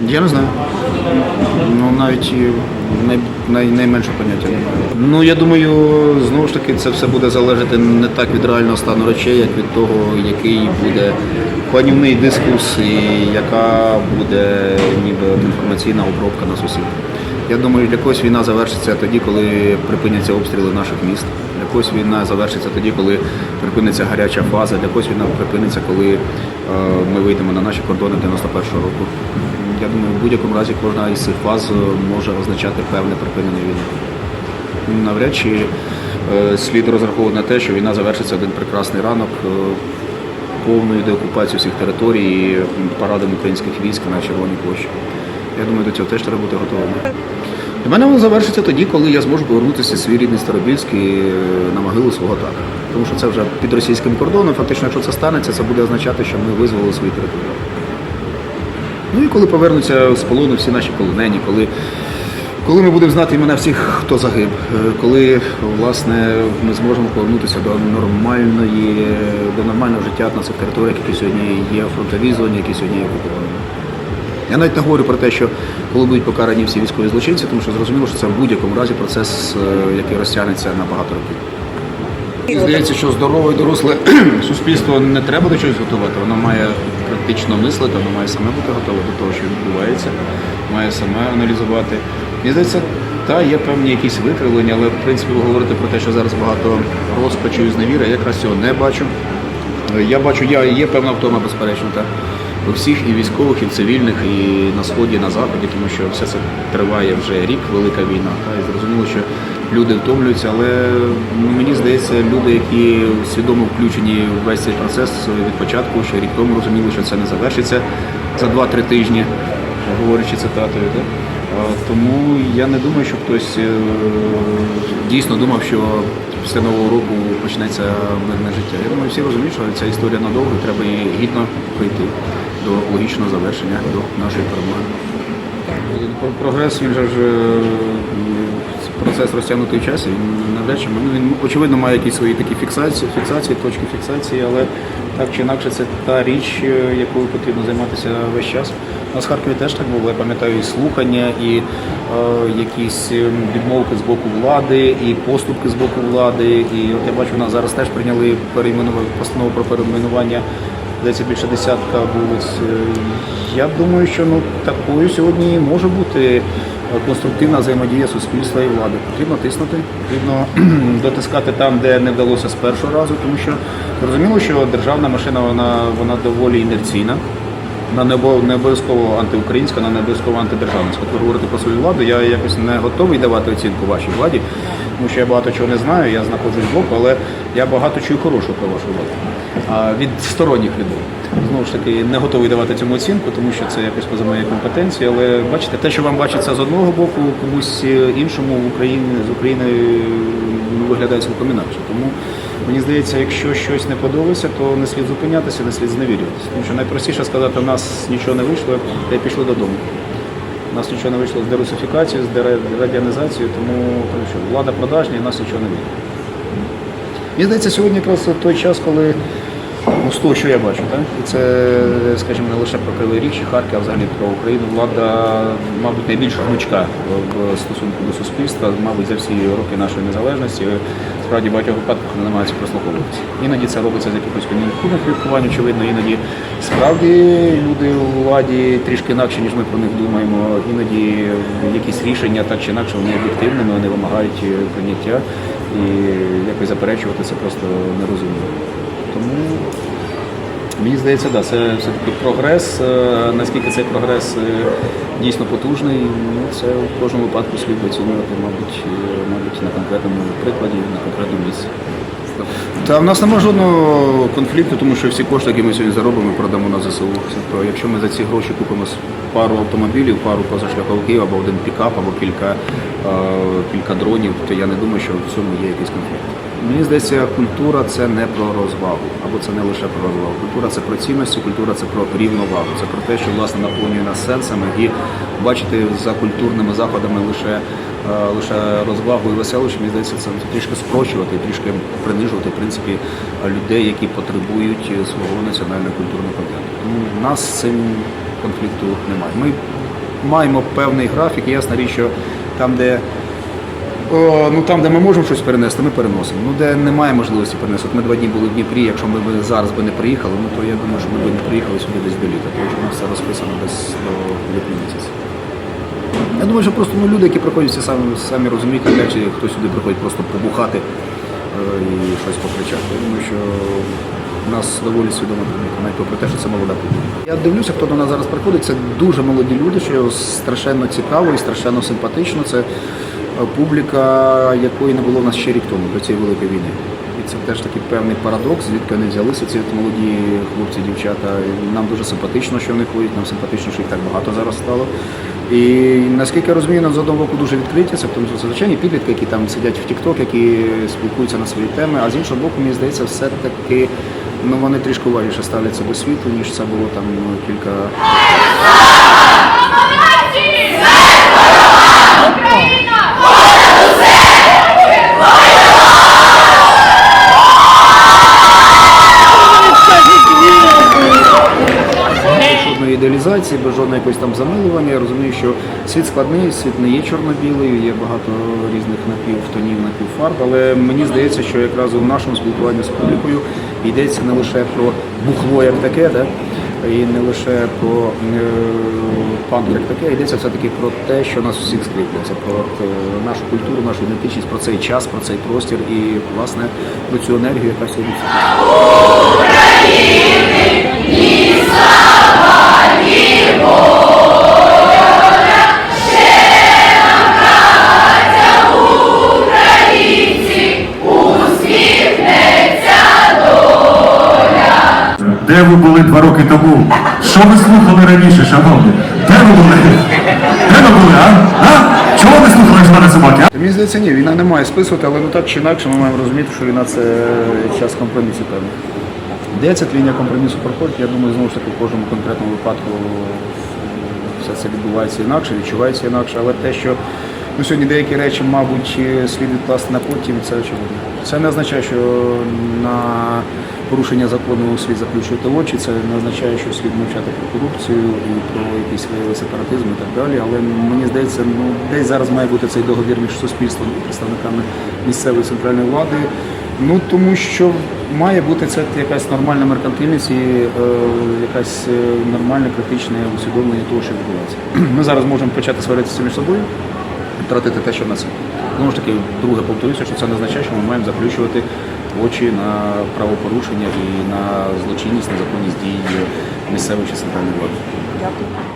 Я не знаю. Ну навіть най, най, найменше поняття. Ну я думаю, знову ж таки, це все буде залежати не так від реального стану речей, як від того, який буде панівний дискус і яка буде ніби інформаційна обробка на сусідів. Я думаю, для когось війна завершиться тоді, коли припиняться обстріли наших міст. Для когось війна завершиться тоді, коли припиниться гаряча фаза. Для когось війна припиниться, коли е, ми вийдемо на наші кордони 91-го року. Я думаю, в будь-якому разі кожна із цих фаз е, може означати певне припинення війни. Навряд чи е, слід розраховувати на те, що війна завершиться один прекрасний ранок е, повною деокупацією всіх територій і парадом українських військ на Червоній площі. Я думаю, до цього теж треба бути готовим. Для мене воно завершиться тоді, коли я зможу повернутися в свій рідний Старобільськ і е, на могилу свого тата. Тому що це вже під російським кордоном. Фактично, якщо це станеться, це буде означати, що ми визволили свої території. Ну і коли повернуться з полону всі наші полонені, коли, коли ми будемо знати імена всіх, хто загиб, е, коли власне ми зможемо повернутися до нормальної, до нормального життя на цих територіях, які сьогодні є в фронтовій зоні, які сьогодні є окуповані. Я навіть не говорю про те, що коли будуть покарані всі військові злочинці, тому що зрозуміло, що це в будь-якому разі процес, е, який розтягнеться на багато років. Мені здається, що здорове і доросле суспільство не треба до чогось готувати. Воно має практично мислити, воно має саме бути готове до того, що відбувається, має саме аналізувати. Мені здається, та є певні якісь викривлення, але в принципі говорити про те, що зараз багато розпачу і зневіри, я якраз цього не бачу. Я бачу, я є певна втома, безперечно, та у всіх і військових, і цивільних, і на сході, і на заході, тому що все це триває вже рік, велика війна. Та і зрозуміло, що люди втомлюються, але ну, мені здається, люди, які свідомо включені в весь цей процес від початку, ще рік тому розуміли, що це не завершиться за 2-3 тижні, говорячи цитатою. Та? А, Тому я не думаю, що хтось е, дійсно думав, що після нового року почнеться мирне життя. Я думаю, всі розуміють, що ця історія надовго, треба її гідно пройти до логічного завершення, до нашої перемоги. Про- Прогрес він же е, процес розтягнутий в часі. Він навряд чи ну, він очевидно має якісь свої такі фіксації, фіксації, точки фіксації, але так чи інакше це та річ, е, якою потрібно займатися весь час. У нас в Харкові теж так було. Я пам'ятаю і слухання, і е, якісь ем, відмовки з боку влади, і поступки з боку влади. І от я бачу, у нас зараз теж прийняли перейменування постанову про перейменування здається, більше десятка вулиць. Е, Я думаю, що ну такою сьогодні може бути е, конструктивна взаємодія суспільства і влади. Потрібно тиснути, потрібно дотискати там, де не вдалося з першого разу, тому що зрозуміло, що державна машина вона, вона доволі інерційна. Вона не обов'язково антиукраїнська, вона не обов'язково антидержавницька. От ви говорите про свою владу, я якось не готовий давати оцінку вашій владі, тому що я багато чого не знаю, я знаходжусь збоку, але я багато чую хорошого про вашу владу. Від сторонніх людей. Знову ж таки, не готовий давати цьому оцінку, тому що це якось поза моєю компетенцією. Але бачите, те, що вам бачиться з одного боку, комусь е, іншому в Україні з України ну, виглядає цілком інакше. Тому мені здається, якщо щось не подобається, то не слід зупинятися, не слід зневірюватися. Тому що найпростіше сказати, у нас нічого не вийшло, та й пішли додому. У нас нічого не вийшло з дерусифікацією, з дерадіанізацією, тому, тому що влада продажня і нас нічого не вийде. Мені здається, сьогодні якраз той час, коли ну, з того, що я бачу, так? і це, скажімо, не лише про Кривий Ріг чи Харків, а взагалі про Україну, влада, мабуть, найбільш гнучка в стосунку до суспільства, мабуть, за всі роки нашої незалежності. Справді в багатьох випадках не намагаються прослуховуватися. Іноді це робиться з якихось кон'юнктурних міркувань, очевидно, іноді справді люди у владі трішки інакше, ніж ми про них думаємо. Іноді якісь рішення так чи інакше вони об'єктивними, вони вимагають е, прийняття і якось заперечувати це просто нерозумно. Тому мені здається, да, це все-таки прогрес. Е, Наскільки цей прогрес е, дійсно потужний, ну, це в кожному випадку слід оцінювати, мабуть, е, мабуть, на конкретному прикладі, на конкретному місці. Та в нас немає жодного конфлікту, тому що всі кошти, які ми сьогодні заробимо, продамо на ЗСУ. Тобто, якщо ми за ці гроші купимо пару автомобілів, пару позашляховиків або один пікап, або кілька, кілька дронів, то я не думаю, що в цьому є якийсь конфлікт. Мені здається, культура це не про розвагу, або це не лише про розвагу. Культура це про цінності, культура це про рівновагу. Це про те, що власне наповнює нас сенсами і бачити за культурними заходами лише, е, лише розвагу і веселощі, мені здається, це трішки спрощувати, трішки принижувати в принципі людей, які потребують свого національного культурного контенту. Тому в нас з цим конфлікту немає. Ми маємо певний графік. Ясна річ, що там, де ну там, де ми можемо щось перенести, ми переносимо. Ну де немає можливості перенести. От ми два дні були в Дніпрі. Якщо ми б зараз би не приїхали, ну то я думаю, що ми б не приїхали сюди десь до літа. Тому що у нас все розписано десь до липня місяця. Я думаю, що просто ну, люди, які приходять, всі самі, самі розуміють, чи хтось сюди приходить просто побухати е, і щось покричати. Я думаю, що у нас доволі публіка, навіть попри те, що це молода публіка. Я дивлюся, хто до нас зараз приходить. Це дуже молоді люди, що страшенно цікаво і страшенно симпатично. Це е, публіка, якої не було в нас ще рік тому до цієї великої війни. І це теж такий певний парадокс, звідки вони взялися, ці молоді хлопці, дівчата. Нам дуже симпатично, що вони ходять, нам симпатично, що їх так багато зараз стало. І наскільки я розумію, нас з одного боку дуже відкриті, це тому що звичайні підлітки, які там сидять в TikTok, які спілкуються на свої теми, а з іншого боку, мені здається, все-таки ну, вони трішки уважніше ставляться до світу, ніж це було там ну, кілька якоїсь там замилування. Я розумію, що світ складний, світ не є чорно-білий, є багато різних напівтонів, напівфарб, але мені здається, що якраз у нашому спілкуванні з публікою йдеться не лише про бухло як таке, да? і не лише про е, панк як таке, йдеться все-таки про те, що нас всіх скріплює. Це про е, нашу культуру, нашу ідентичність, про цей час, про цей простір і, власне, про цю енергію, яка сьогодні. всіх. Де ви були два роки тому? Що ви слухали раніше, шановні? Де ви були? Де ви були, а? а? Чого ви слухали «Жмени собаки? а? Мені здається, ні, війна не має списувати, але ну так чи інакше ми маємо розуміти, що війна це час компромісу певний. Де ця лінія компромісу проходить, я думаю, знову ж таки в кожному конкретному випадку все це відбувається інакше, відчувається інакше, але те, що ну, сьогодні деякі речі, мабуть, слід відкласти на потім, це очевидно. Це не означає, що на порушення закону слід заключувати очі, це не означає, що слід мовчати про корупцію і про якийсь вияви сепаратизм і так далі. Але мені здається, ну десь зараз має бути цей договір між суспільством і представниками місцевої центральної влади. Ну тому що має бути це якась нормальна меркантильність і е, якась е, нормальне критичне усвідомлення того, що відбувається. Ми зараз можемо почати сваритися між собою, втратити те, що в нас. Знову ж таки, друге повторюся, що це не означає, що ми маємо заключувати очі на правопорушення і на злочинність, незаконність дій місцевої чи центральної влади. Дякую.